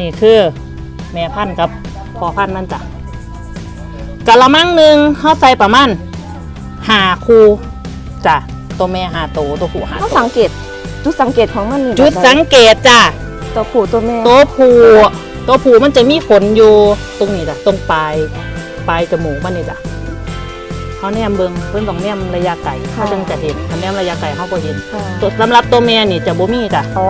นี่จ้ะอันนี้คือแม่พันธุ์กับพ่อพันธุ์นั่นจ้ะกะละมังหนึ่งเขาใส่ประมาณหาคูจ้ะตัวแม่หาโตวตัวผู้หาเขาโตวสังเกตจุดสังเกตของมันนี่จุดแบบใสังเกตจ้ะตัวผู้ตัวแม่ตัวผู้ตัวผู้มันจะมีขนอยู่ตรงนี้จ้ะตรงปลายปลายจมูกมันนี่จ้ะเขาแนมเบิงเพิ่นต้องแนมระยะไกลเขาจึงจะเห็นถ้าแนมระยะไกลเขาก็เห็นค่ะตัวสำหรับตัวแม่นี่จะบ่มีจ้ะ อ๋อ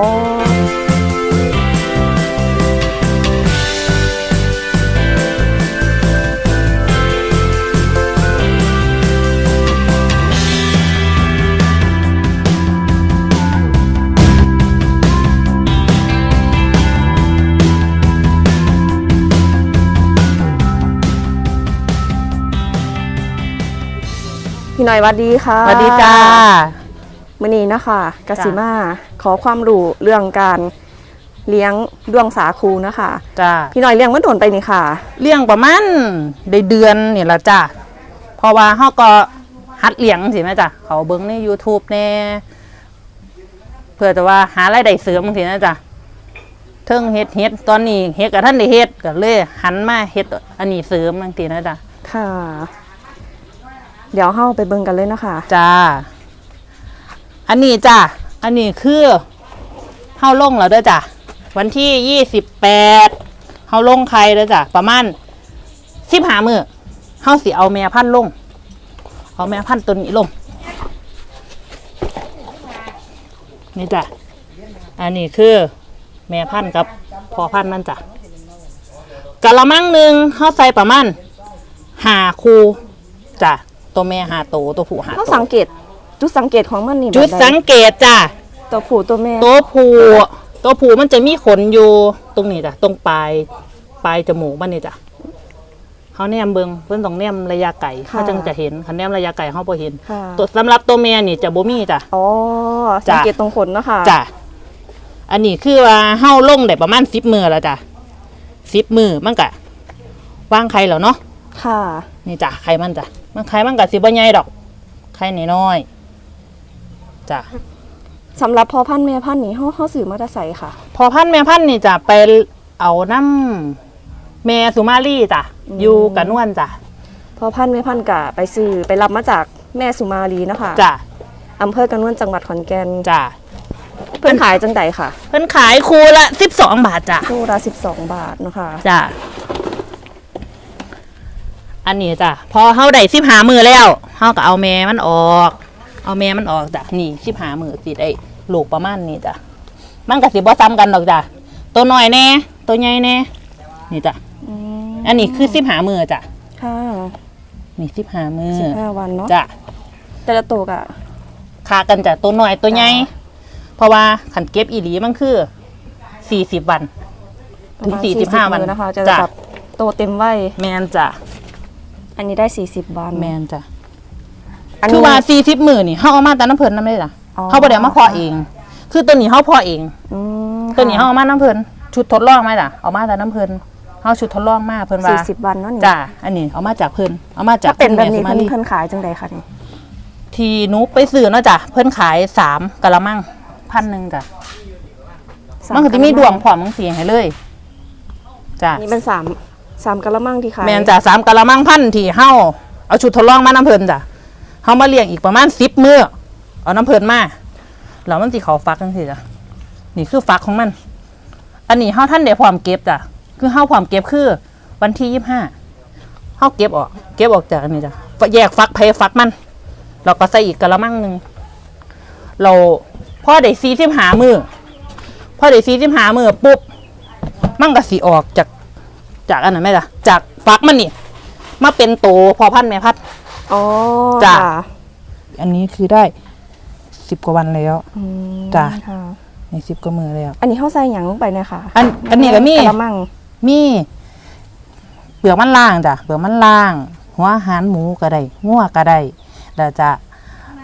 พี่หน่อยหวัดดีค่ะสวัสดีจ้ามื่อนี้นะคะกจ้ะสิมาขอความรู้เรื่องการเลี้ยงดวงสาคูนะคะจ้าพี่หน่อยเลี้ยงเมื่อโดนไปนี่ค่ะ เลี้ยงประมาณได้เดือนนี่ละจ้ะเพราะว่าเฮาก็หัดเลี้ยงสิแม่จ้ะเขาเบิ่งใน YouTube แน่เพื่อจะว่าหารายได้เสริมสินะจ้ะเทิงเฮ็ดเฮ็ดตอนนี้เฮ็ดกับท่านได้เฮ็ดก็เลยหันมาเฮ็ดอันนี้เสริมจังซี่นะจ้ะค่ะ เดี๋ยวเข้าไปเบิ่งกันเลยนะคะจ้า อันนี้จ้ะอันนี้คือเฮาลงแล้วเด้อจ้ะ วันที่28เฮาลงไข่เด้อจ้ะ ประมาณ15มื้อเฮาสิเอาแม่พันธุ์ลง เอาแม่พันธุ์ตัวนี้ลง นี่จ้ะ อันนี้คือ แม่พันธุ์กับพ่อพันธุ์นั่นจ้ะกะละมังหนึ่งเขาใส่ประมาณหาคูจ้ะ ตัวแม่หาโตวตัวผู้หาเขาโตวสังเกต จุดสังเกตของมันนี่จุดแบบใสังเกตจ้ะตัวผู้ตัวแม่ตัวผู้ตัวผู้มันจะมีขนอยู่ตรงนี้จ้ะตรงปลายปลายจมูกมันนี่จ้ะเขาแนมเบิงเพิ่นต้องแนมระยะไกลเขาจึงจะเห็นคันแนมระยะไกลเขาบ่เห็น ค่ะตัวสำหรับตัวแม่นี่จะบ่มีจ้ะ อ๋อจ้ะ สังเกตตรงขนเนาะคะจ้ะ อันนี้คือว่าเฮาลงได้ประมาณสิบมือแล้วจ้ะสิบมือมันกะวางไข่แล้วเนาะค่ะ นี่จ้ะไข่มันจ้ะมันไข่มันกะสิบ่ใหญ่ดอก ไข่น้อยๆจ้ะสำหรับพ่อพันธุ์แม่พันธุ์นี่เขาเขาสื่อมาตรใสค่ะ พอพันธุ์แม่พันธุ์นี่จ้ะไปเอาน้ำแม่สุมาลีจ้ะอืมอยู่กับนวลจ้ะพ่อพันธุ์แม่พันธุ์กะไปซื้อไปรับมาจากแม่สุมาลีเนาะคะจ้ะอำเภอกันนวนจังหวัดขอนแก่นจ้ะเพื่อนขายจังใดค่ะ เพิ่นขายคูละสิบสองบาทจ้ะคู่ละ12บาทเนาะคะจ้ะ อันนี้จ้ะพอเฮาได้สิบหามือแล้วเฮาก็เอาแม่มันออก เอาแม่มันออกจ้ะนี่สิบหามือสิได้ลูกประมาณนี้จ้ะมันก็สิบ่ซ้ำกันดอกจ้ะตัวน้อยแน่ตัวใหญ่แน่นี่จ้ะอืมอันนี้คือสิบหามือจ้ะค่ะนี่สิบหามือ15วันเนาะจ้ะแต่ละตัวกะขากันจ้ะตัวน้อยตัวใหญ่เพราะว่าขันเก็บอีหลีมันคือสี่สิบวันประมาณถึง45 40วันนะคะจะจ้ะแบบโตเต็มวัยแมนจ้ะ อันนี้ได้40วันแมนจ้ะอันคือนี้ว่าสี่สิบมือนี่เขาเอามาแต่น้ำเพลินนั่นเลยจ้ะอ๋อ เขาบ่ได้เอามาเพาะเอง คือตัวนี้เขาเพาะเอง อืมตัวนี้เขาเอามาน้ำเพลินชุดทดลองไหมจ้ะเอามาแต่น้ำเพลินเขาชุดทดลองมาเพิ่นว่าสี่สิบวันเนาะนี่จ้ะอันนี้เอามาจากเพิ่นเอามาจากถ้าเป็นแบบนี้คุณเพิ่นแม่สุมาลีเพิ่นขายจังใดคะนี่ทีนุไปซื้อเนาะจ้ะเพิ่นขายสามกะละมังพันหนึ่งจ้ะสามันก็จะมีกะละดวงผอมมังสีให้เลยจ้ะนี่เป็นสาม สามกะละมังที่ขายแมนจ้ะสามกะละมังพันที่เฮาเอาชุดทดลองมาน้ำเพลินจ้ะเฮามาเลี้ยงอีกประมาณสิบมื้อเอาน้ำเพลินมาแล้วมันสิเขาฟักจังซี่จ้ะนี่คือฟักของมัน อันนี้เฮาท่านได้พร้อมเก็บจ้ะคือเฮาพร้อมเก็บคือ วันที่ยี่สิบห้าเฮาเก็บออก เก็บออกจากอันนี้จ้ะแยกฟักเพฟักมันเราก็ใส่อีกกะละมังหนึ่งเราพอได้ซีสิบหามือพอได้ซีสิบหามือปุ๊บ มันก็สิออกจาก จากอันนั้นไหมล่ะ จากฟักมันนี่มาเป็นโตพอพันธุ์แม่พัด อ๋อจ้ะ ค่ะอันนี้คือได้สิบกว่าวันแล้ว อืมจ้ะ ค่ะ ในสิบกว่ามือแล้ว อันนี้เข้าใส่หยังลงไปเนี่ยค่ะอันอันนี้ก็มีกะละมังมีเปลือกมันล่างจ้ะเปลือกมันล่าง หัวอาหารหมูก็ได้งัวก็ได้แล้วจะ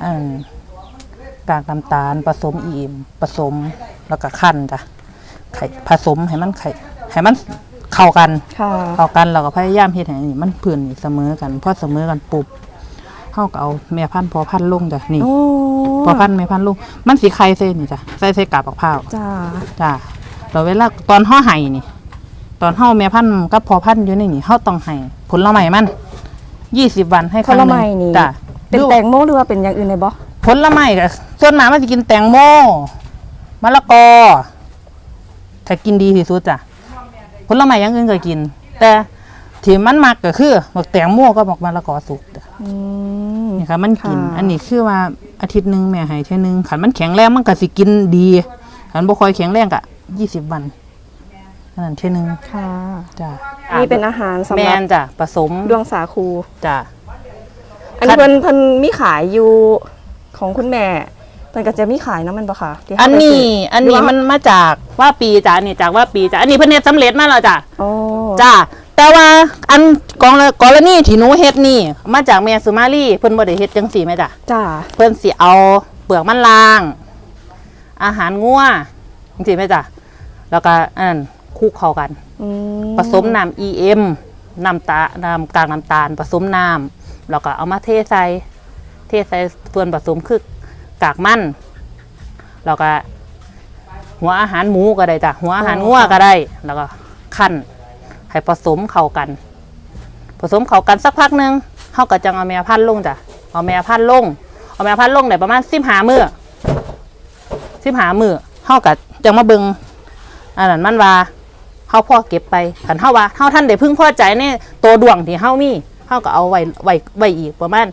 อันกากน้ำตาลผสมอิ่มผสมแล้วก็ขั้นจ้ะไข่ผสมให้มันไข่ให้มัน เข้ากันค่ะเข้ากันเราก็พยายามเฮ็ดให้นี่มันพื้นนี่เสมอกันพอเสมอกันปุ๊บเฮาก็เอาแม่พันธุ์พอพันธุ์ลงจ้ะนี่ โอ้พอพันธุ์แม่พันธุ์ลงมันสิไข่เส้นนี่จ้ะใส่ใส่กาบบักพร้าวจ้าจ้ะเราเวลาตอนห่อไห้นี่ ตอนห่อแม่พันธุ์กับพอพันธุ์อยู่ในนี่เขาต้องให้ผลไม้มันยี่สิบวันให้คผรั้งลหนึ่งไม้นี่จ้ะเป็นดูแตงโมหรือว่าเป็นอย่างอื่นได้บ่ ผลไม้ก็ส่วนมากมันจะกินแตงโมมะละกอถ้ากินดีที่สุดจ้ะ ผลไม้อย่างอื่นก็กิน แต่ที่มันมักก็คือบักแตงโมก็บักมะละกอสุกจ้ะอืม นี่ค่ะมันกิน ค่ะ อันนี้คือว่าอาทิตย์หนึ่งแม่ให้เท่านึงขันมันแข็งแรงมันก็สิกินดีขันบ่ค่อยแข็งแรงก็ยี่สิบวันอันนั้นเท่านึงค่ะ จ้ะนี่เป็นอาหารสำแมหรับนจ้ะผสมดวงสาคู จ้ะ อันนี้เพิ่นเพิ่นมีขายอยู่ของคุณแม่ เพิ่นก็จะมีขายนะมันบ่คะที่อัเฮานไปนี้ซื้อันนี้มันมาจากว่าปีจ้ะอันนี้จากว่าปีจ้ะอันนี้เพิ่นเฮ็ดสำเร็จมาแล้วจ้ะโอ้จ้าแต่ว่าอันกองกรณีที่หนูเฮ็ดนี่ มาจากแม่สุมาลีเพิ่นบ่ได้เฮ็ดจังซี่แม่จ้ะจ้าเพิ่นสิเอาเปลือกมันล้าง อาหารงัวจังซี่แม่จ้ะแล้วก็อันนั้นคลุกเข้ากันอืมผสมน้ำ EM น้ำตา น้ำกากน้ำตาล ผสมน้ำแล้วก็เอามาเทใส่ เทใส่ส่วนผสมคือ กากมันแล้วก็หัวอาหารหมูก็ได้จ้ะหัวอาหารงัวก็ได้ แล้วก็คั่นให้ผสมเข้ากัน ผสมเข้ากันสักพักหนึงเขาก็จังเอาแม่พันธุ์ลงจ้ะเอาแม่พันธุ์ลง เอาแม่พันธุ์ลงได้ประมาณสิบหามือสิบหามือเขาก็จังมาเบิงอันนั้นมันว่าเฮาพ่อเก็บไปขันเฮาว่าเฮาท่านได้พึงพอใจในตัวดวงที่เฮามีเฮาก็เอาไว้ไว้ไว้อีกประมาณ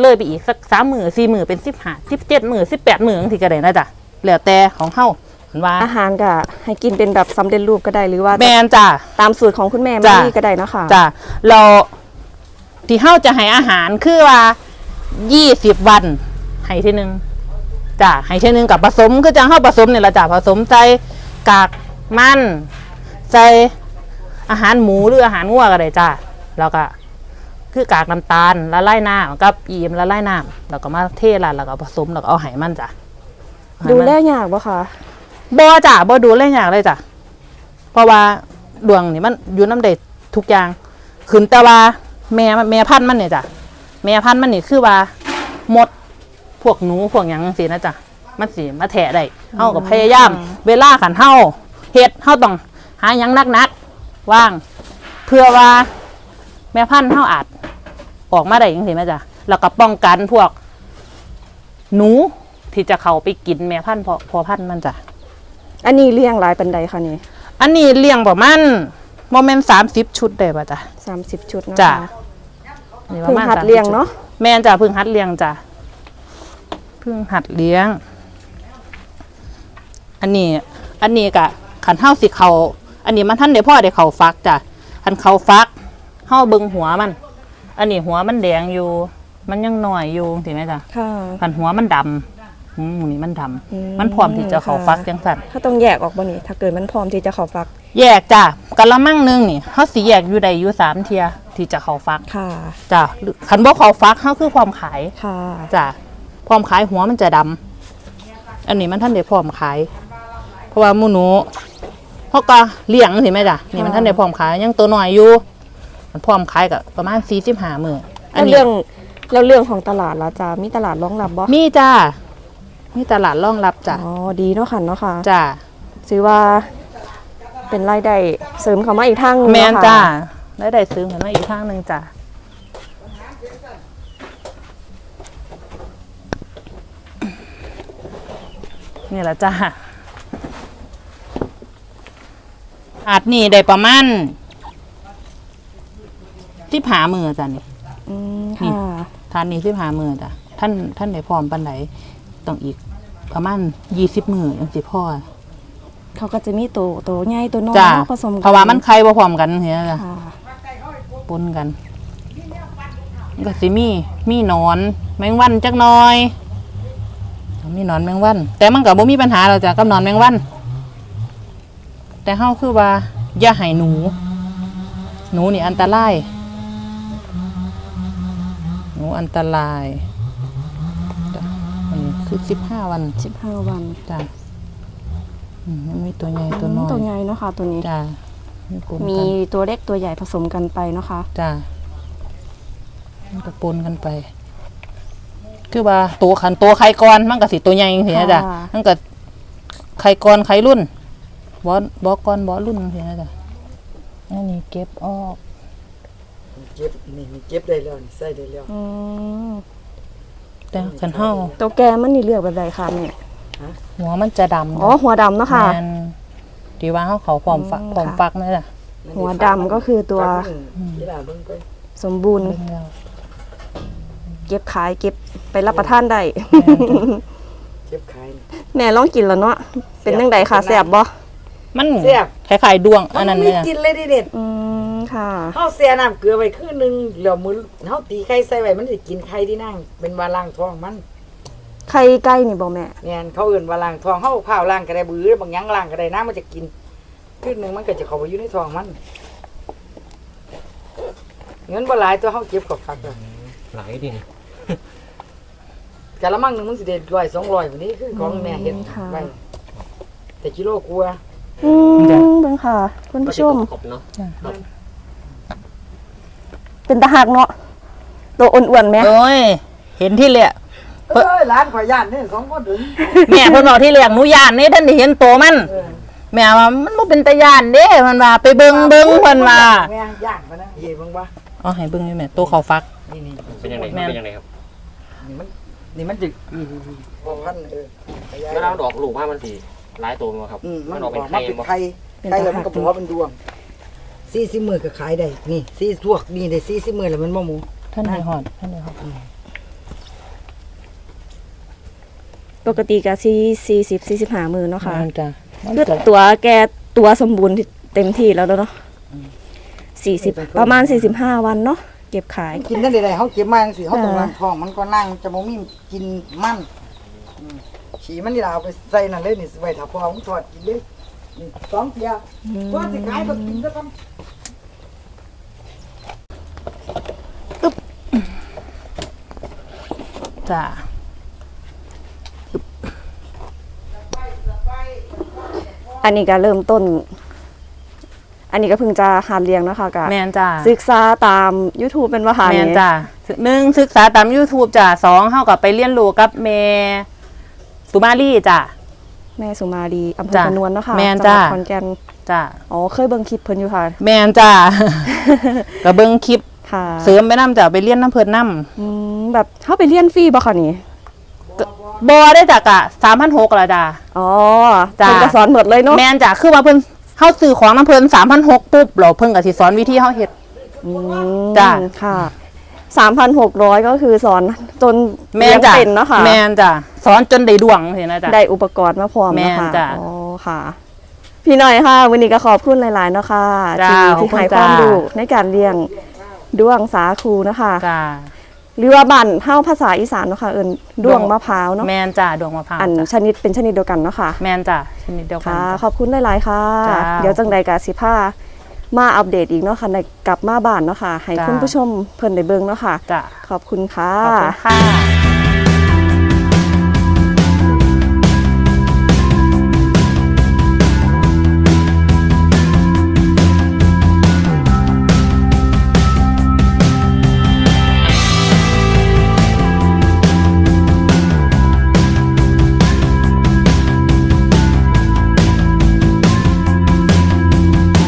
เลยไปอีกสักสามหมื่นสี่หมื่นเป็นสิบห้าสิบเจ็ดหมื่นสิบแปดหมื่นที่ก็ได้นะจ๊ะแล้วแต่ของเฮาเห็นว่า อาหารก็ให้กินเป็นแบบสำเร็จรูปก็ได้หรือว่าแมนจ้ะตามสูตรของคุณแม่จ้ะมารีก็ได้เนาะค่ะจ้ะเราที่เฮาจะให้อาหารคือว่ายี่สิบวันให้ทีหนึงจ้ะให้ทีหนึงกับผสมคือจังเฮาผสมเนี่ยละจ้ะผสมใส่กากมันใส่อาหารหมูหรืออาหารงัวก็ได้จ้ะแล้วก็ คือกากน้ำตาลละลายน้ำกับอีมละลายน้ำแล้วก็มาเทละแล้วก็ผสมแล้วก็เอาไหมันจ้ะเอาให้ดูมันแลยากบ่คะบ่จ้ะบ่ดูเลยอย่างเลยจ้ะเพราะว่าดวงนี่มันอยู่น้ำเด็ดทุกอย่างขึ้นแต่ว่าแม่แม่พันธุ์มันเนี่ยจ้ะแม่พันธุ์มันนี่คือว่าหมดพวกหนูพวกหยังสินะจ้ะมันสิมาแทะได้เฮาก็พยายาม เวลาขันเฮาเฮ็ดเฮาต้องหาหยังนักๆว่าง เพื่อว่าแม่พันธุ์เฮาอาจ ออกมาได้ยังสิแม่จ้ะแล้วก็ป้องกันพวก หนูที่จะเข้าไปกินแม่พันธุ์พอพอพันธุ์มันจ้ะอันนี้เลี้ยงหลายปันใดคะนี่อันนี้เลี้ยงประมาณโมเมนต์สามสิบชุดได้ป่ะจ้ะ30ชุดนะจ้ะคะนี่ปเพิ่ระงมาณหัด30เลี้ยงชุเนาะแม่นจ้ะเพึ่งหัดเลี้ยงจ้ะเพึ่งหัดเลี้ยง อันนี้ อันนี้กะขันเท้าสิเขาอันนี้มันท่านเดี๋ยวพ่อเดี๋ยวเขาฟักจ้ะขันเขาฟักเท้าเบิงหัวมัน อันนี้หัวมันแดงอยู่ มันยังหน่อยอยู่เห็นไหมจ้ะค่ะขันหัวมันดำอืมนี่มันดำอืมมันพร้อมที่จะเขาฟักค่ะจังสันถ้าต้องแยกออกบ่นี่ถ้าเกิดมันพร้อมที่จะเข้าฟักแยกจ้ะกะละมังหนึงนี่เขาสีแยกอยู่ใดอยู่สามเทียที่จะเขาฟักค่ะจ้ะหรือขันบ่เขาฟักเขาคือความขายค่ะจ้ะพร้อมขายหัวมันจะดำอันนี้มันท่านได้พร้อมขาย เพราะว่าหมูหนูเขาก็เลี้ยงเห็นไหมจ้ะนี่มันท่านได้พร้อมขายยังตัวน้อยอยู่ มันพร้อมขายกับประมาณสี่สิบห้ามืออัแล้นวนี้เรื่องแล้วเรื่องของตลาดล่ะจ้ามีตลาดรองรับบ่มีจ้ามีตลาดรองรับจ้ะอ๋อดีเนาะค่ะเนาะค่ะจ้ะซื้อว่า เป็นรายได้เสริมเข้ามาอีกทางหงแมนเะค่ะจ้าได้ได้ซื้อเห็นว่าอีกทางหนึ่งจ้ะนี่แหละจ้าอาจนี่ได้ประมาณ ที่ผามือจ้ะนี่อืมนี่ค่ะทานนี้ที่ผามือจ้ะท่านท่านได้พร้อมปันไหนต้องอีกประมาณยี่สิบมือยังสิพ่อเขาก็จะมีตัวตัวใหญ่ตัวน้อยจ้ะเนาะผสมกัเพราะว่ามันไข่บ่พร้อมกันเห็นจ้ะค่ะปนกันมันก็สิมีมีหนอน แมงวันจักหน่อย มีหนอนแมงวัน แต่มันก็บ่มีปัญหาเราจ้ะกับหนอนแมงวัน แต่เฮาคือว่าอย่าให้หนู หนูนี่อันตรายห นูอันตรายจ้ะอันนี้คือสิบห้าวัน15วันจ้ะอืมมันมีตัวใหญ่ตัวน้อยตัวใหญ่เนาะค่ะ ตัวนี้ จ้ะมีปนมีกันตัวเล็กตัวใหญ่ผสมกันไปเนาะค่ะ จ้ามันก็ปนกันไป คือว่าตัวขันตัวไข่กรมันก็สิตัวใหญ่จริงๆนะจ้ะค่ะ มันก็ไข่กรไข่รุ่นบอสบอสก่อนบอสรุ่นเห็นนะจ้ะอันนี้เก็บออก เก็บนี่มีเก็บได้แล้วนี่ใส่ได้แล้วอืมแต่คันเฮาตัวแกมันนี่เลือกแบบใดคะแม่หัวมันจะดำอ๋อหัวดำเนาะค่ะแม่นดีว่าเฮาเขาพร้อมฟักอืมพร้อมค่ะ ฟักไหมล่ะหัวดำก็คือตัวกีฬาเบิ่งไปสมบูรณ์ เบิ่งแล้ว เก็บขายเก็บไปรับประทานได้ เก็บขายนี่ แม่ลองกินแล้วเนาะเป็นจังไดคะแซ่บบ่มันแซ่บ คล้ายๆดวงอันนั้นมัเลมียอะกินเลยดิเด็ดอืม ค่ะ เฮาเสียน้ำเกลือไว้คืนนึงแล้วมื้อเฮาตีไข่ใส่ไว้มันสิกินไข่ที่นั่งเป็นว่าล้างท้องมันไข่ไก่นี่บ่แม่ แม่นเขาเอิ้นว่าล้างท้องเฮาพาวล้างก็ได้บื้อบางหยังล้างก็ได้น้ำมันจะกินคืนนึงมันก็จะเข้าไปอยู่ในท้องมัน เงินบ่หลายตัวเฮาเก็บกับฟักแล้วหลายดิกะละมังหนึงมันสิได้100 200พุ่นนี้คือของแม่เฮ็ดไว้แต่กิโลกลัวาอืมเบิ่งค่ะ คุณผู้ชม กรอบๆเนาะ เป็นตาหักเนาะตัวอ้วนๆไหมโอ้ย เห็นที่เลยอะเอ้ยร้านข่อยย่านนี่สองคนถึงแม่เพิ่นบอกที่เลี้ยงหนูย่านนี่ท่านได้เห็นโตมันเออแม่ว่ามันบ่เป็นตาย่านเด้มันว่าไปเบิ่งเบิ่งเพิ่นว่าแม่ย่านพะนะเย่เบิ่งบ่เอาให้เบิ่งอยู่แม่โตเขาฟักนี่นี่เป็นยังไงแม่นเป็นยังไงครับนี่มันนี่มันจึกนี่นี่นี่พอพันเออขยายเวลามันออกลูกมามันสีหลายตัวมั้งครับอืมมันมันออออกกเป็นมาไข่เป็นบ่ไข่ไข่แล้วมันก็บอกว่าเป็นดวง สี่สิบมือก็ขายได้ นี่สี่ทวกนี่ได้สี่สิบมือแล้วมันบ่หมูท่านได้ฮอดท่านได้ฮอดปกติก็สี่สี่สิบสี่สิบห้ามือเนาะค่ะมันจ้ะมันคือจะตัวแกตัวสมบูรณ์เต็มที่แล้วเนาะสี่สิบประมาณสี่สิบห้าวันเนาะเก็บขาย กินได้ได้เขาเก็บมาจังซี่เขาต้องอ่าล้างท้องมันก็นั่งจะบ่มีกินมันอืมฉี่มันนี่ล่ะเอาไปใส่นั่นเลยนี่ไว้ถ้าพอมันทอดกินเลยนี่ สองเที่ยตัวสิขายก็กินซะก่อนจ้ะอันนี้ก็เริ่มต้น อันนี้ก็เพิ่งจะหาเลี้ยงเนาะคะก็แม่นจ้ะศึกษาตาม YouTube เป็นว่าหาแม่นนี่จ้ะหนึ่งศึกษาตาม YouTube จ้ะสองเฮากับไปเรียนรู้กับแม่สุมาลีจ้ะ แม่สุมาลีอำเภอจ้ะพนวนเนาะค่ะแม่นจังหวัดจ้ะขอนแก่นจ้ะอ๋อเคยเบิ่งคลิปเพิ่นอยู่ค่ะ แม่นจ้ะก็เบิ่งคลิป ค่ะเสริมไปนํจ้ะไปเรียนน้ำเพิ่นนํอืมแบบเข้าไปเรียนฟรีบ่คะนี่บ่ได้จ้ะกะ3,600ละจ้ะอ๋อจ้ะ เพิ่นก็สอนหมดเลยเนาะแม่นจ้ะคือว่าเพิ่นเฮาซื้อของน้ำเพิ่น3,600ปุ๊บแล้วเพิ่นก็สิสอนวิธีเฮาเฮ็ด อืมจ้ะ ค่ะ 3,600 ก็คือสอนจนแม่นจ้ะเรียเป็นเนาะค่ะแม่นจ้ะสอนจนได้ดวงเห็นนะจ้ะ ได้อุปกรณ์มาพร้อมแม่เนาะนค่ะจ้ะอ๋อค่ะ พี่หน่อยค่ะ วันนี้ก็ขอบคุณหลายๆเนาะค่ะจ้าที่ขอบที่คุณให้ความจ้า รู้ในการเลี้ยงด้วงสาคูนะคะ จ้ะหรือว่าบ้านเฮาภาษาอีสานเนาะค่ะเอิ้นด้วงมะพร้าวเนาะแม่นจ้ะดวงมะพร้าวอันจ้ะชนิดเป็นชนิดเดียวกันเนาะค่ะ แม่นจ้ะชนิดเดียวกันค่ะ จ้ะ ขอบคุณหลาย ๆ ค่ะ จ้า เดี๋ยวจังใดกาสิพา มาอัปเดตอีกเนาะค่ะในกลับมาบ้านเนาะค่ะให้จ้าคุณผู้ชมเพิ่นได้เบิ่งเนาะค่ะ จ้ะขอบคุณค่ะ ขอบคุณค่ะ